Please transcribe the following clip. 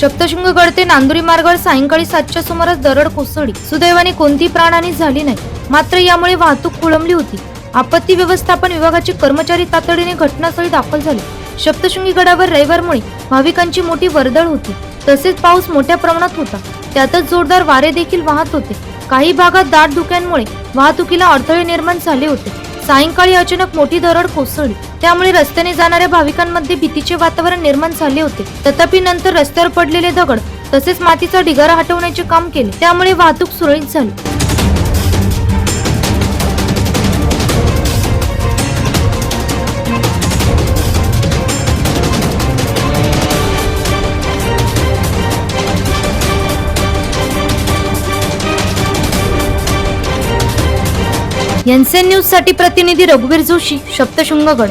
सप्तशृंगगड ते नांदुरी मार्गावर सायंकाळी सातच्या सुमारास दरड कोसळली. सुदैवाने कोणतीही प्राणहानी झाली नाही. मात्र यामुळे वाहतूक खोळंबली होती. आपत्ती व्यवस्थापन विभागाचे कर्मचारी तातडीने घटनास्थळी दाखल झाले. सप्तशृंगी गडावर रविवारमुळे भाविकांची मोठी वर्दळ होती. तसेच पाऊस मोठ्या प्रमाणात होता. त्यातच जोरदार वारे देखील वाहत होते. काही भागात दाट धुक्यांमुळे वाहतुकीला अडथळे निर्माण झाले होते. सायंकाळी अचानक मोठी दरड कोसळली. त्यामुळे रस्त्याने जाणाऱ्या भाविकांमध्ये भीतीचे वातावरण निर्माण झाले होते. तथापि नंतर रस्त्यावर पडलेले दगड तसेच मातीचा ढिगारा हटवण्याचे काम केले. त्यामुळे वाहतूक सुरळीत झाली. एनसेन न्यूजसाठी प्रतिनिधी रघुवीर जोशी सप्तशृंगगड